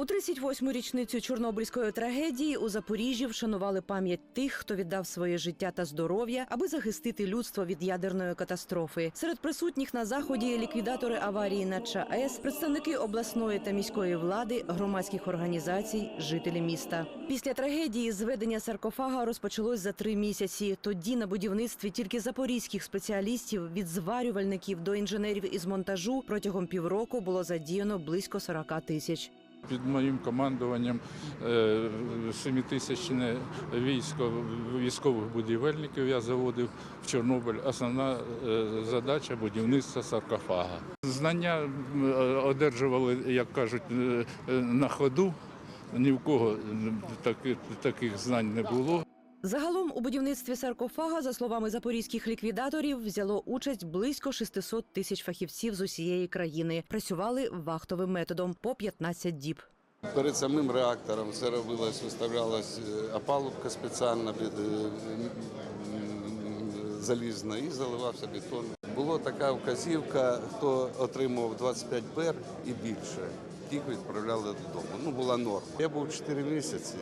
У 38-му річницю Чорнобильської трагедії у Запоріжжі вшанували пам'ять тих, хто віддав своє життя та здоров'я, аби захистити людство від ядерної катастрофи. Серед присутніх на заході ліквідатори аварії на ЧАЕС, представники обласної та міської влади, громадських організацій, жителі міста. Після трагедії зведення саркофага розпочалось за три місяці. Тоді на будівництві тільки запорізьких спеціалістів від зварювальників до інженерів із монтажу протягом півроку було задіяно близько 40 тисяч. Під моїм командуванням е, семитисячне військо військових будівельників я заводив в Чорнобиль. Основна е, задача будівництва саркофага. Знання одержували, як кажуть, е, на ходу. Ні в кого таких знань не було. Загалом у будівництві саркофага, за словами запорізьких ліквідаторів, взяло участь близько 600 тисяч фахівців з усієї країни. Працювали вахтовим методом по 15 діб. Перед самим реактором все робилось, виставлялась е, опалубка спеціальна е, залізна і заливався бетон. Була така вказівка, хто отримував 25 бер і більше, тих відправляли додому. Ну, була норма. Я був 4 місяці.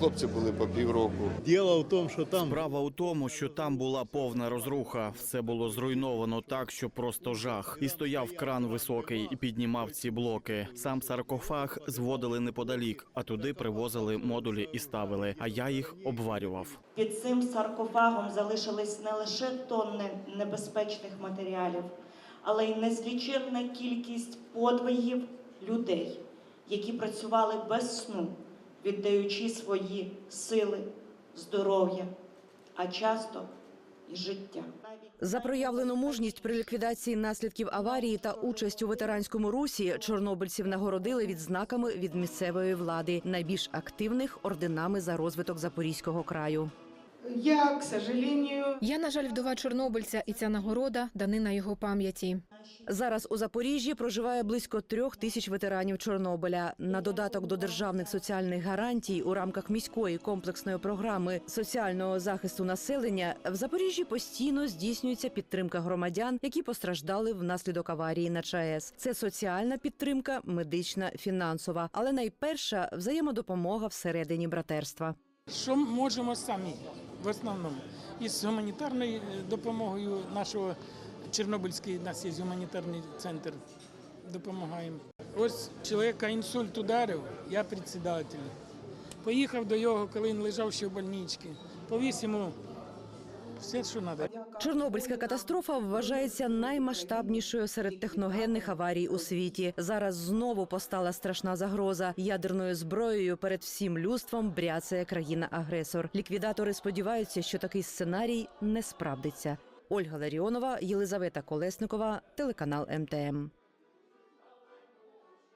Хлопці були по півроку. Діло в тому, що там Справа у тому, що там була повна розруха. Все було зруйновано так, що просто жах. І стояв кран високий і піднімав ці блоки. Сам саркофаг зводили неподалік, а туди привозили модулі і ставили. А я їх обварював. Під цим саркофагом залишились не лише тонни небезпечних матеріалів, але й незліченна кількість подвигів людей, які працювали без сну, віддаючи свої сили, здоров'я, а часто і життя. За проявлену мужність при ліквідації наслідків аварії та участь у ветеранському русі чорнобильців нагородили відзнаками від місцевої влади, найбільш активних орденами за розвиток Запорізького краю. Я, к сожалению, Я, на жаль, вдова чорнобильця, і ця нагорода данина його пам'яті. Зараз у Запоріжжі проживає близько трьох тисяч ветеранів Чорнобиля. На додаток до державних соціальних гарантій у рамках міської комплексної програми соціального захисту населення в Запоріжжі постійно здійснюється підтримка громадян, які постраждали внаслідок аварії на ЧАЕС. Це соціальна підтримка, медична, фінансова, але найперша взаємодопомога всередині братерства. Що можемо самі в основному? Із гуманітарною е, допомогою нашого Чорнобильський, у нас є гуманітарний центр, допомагаємо. Ось чоловіка інсульт ударив, я председатель. Поїхав до його, коли він лежав ще в больничці. Повіз йому все, що треба. Чорнобильська катастрофа вважається наймасштабнішою серед техногенних аварій у світі. Зараз знову постала страшна загроза. Ядерною зброєю перед всім людством бряцає країна-агресор. Ліквідатори сподіваються, що такий сценарій не справдиться. Ольга Ларіонова, Єлизавета Колесникова, телеканал МТМ.